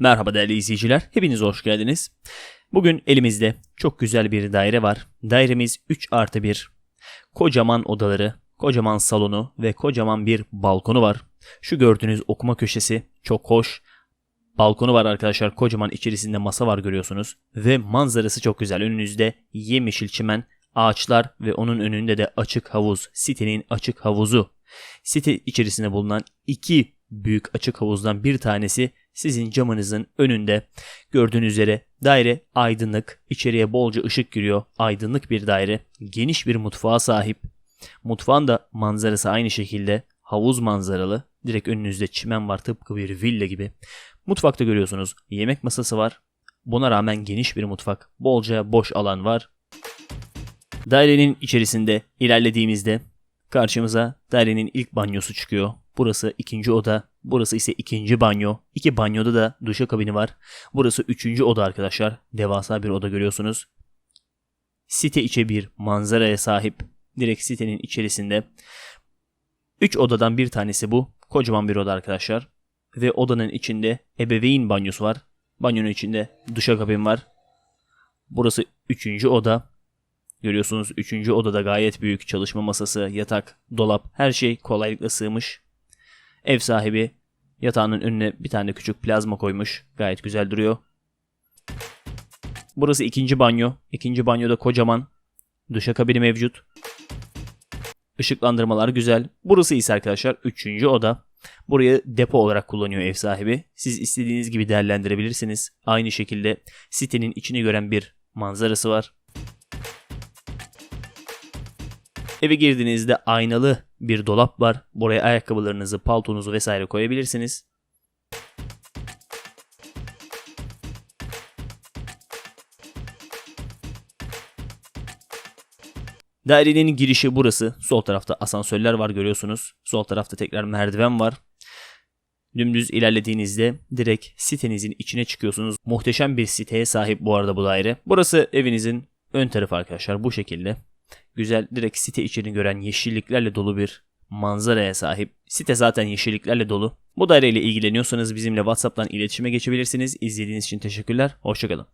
Merhaba değerli izleyiciler, hepiniz hoş geldiniz. Bugün elimizde çok güzel bir daire var. Dairemiz 3 artı 1. Kocaman odaları, kocaman salonu ve kocaman bir balkonu var. Şu gördüğünüz okuma köşesi çok hoş. Balkonu var arkadaşlar, kocaman içerisinde masa var görüyorsunuz. Ve manzarası çok güzel. Önünüzde yemyeşil çimen, ağaçlar ve onun önünde de açık havuz. Sitenin açık havuzu. Site içerisinde bulunan iki büyük açık havuzdan bir tanesi sizin camınızın önünde. Gördüğünüz üzere daire aydınlık, içeriye bolca ışık giriyor. Aydınlık bir daire, geniş bir mutfağa sahip. Mutfağın da manzarası aynı şekilde havuz manzaralı. Direkt önünüzde çimen var tıpkı bir villa gibi. Mutfakta görüyorsunuz yemek masası var. Buna rağmen geniş bir mutfak. Bolca boş alan var. Dairenin içerisinde ilerlediğimizde karşımıza dairenin ilk banyosu çıkıyor. Burası ikinci oda. Burası ise ikinci banyo. İki banyoda da duşakabini var. Burası üçüncü oda arkadaşlar. Devasa bir oda görüyorsunuz. Site içe bir manzaraya sahip. Direkt sitenin içerisinde. Üç odadan bir tanesi bu. Kocaman bir oda arkadaşlar. Ve odanın içinde ebeveyn banyosu var. Banyonun içinde duşakabin var. Burası üçüncü oda. Görüyorsunuz üçüncü odada gayet büyük çalışma masası, yatak, dolap her şey kolaylıkla sığmış. Ev sahibi yatağının önüne bir tane küçük plazma koymuş. Gayet güzel duruyor. Burası ikinci banyo. İkinci banyoda kocaman duşakabini mevcut. Işıklandırmalar güzel. Burası ise arkadaşlar üçüncü oda. Burayı depo olarak kullanıyor ev sahibi. Siz istediğiniz gibi değerlendirebilirsiniz. Aynı şekilde sitenin içini gören bir manzarası var. Eve girdiğinizde aynalı bir dolap var. Buraya ayakkabılarınızı, paltonuzu vesaire koyabilirsiniz. Dairenin girişi burası. Sol tarafta asansörler var görüyorsunuz. Sol tarafta tekrar merdiven var. Dümdüz ilerlediğinizde direkt sitenizin içine çıkıyorsunuz. Muhteşem bir siteye sahip bu arada bu daire. Burası evinizin ön tarafı arkadaşlar bu şekilde. Güzel direkt site içini gören yeşilliklerle dolu bir manzaraya sahip. Site zaten yeşilliklerle dolu. Bu daireyle ilgileniyorsanız bizimle WhatsApp'tan iletişime geçebilirsiniz. İzlediğiniz için teşekkürler. Hoşçakalın.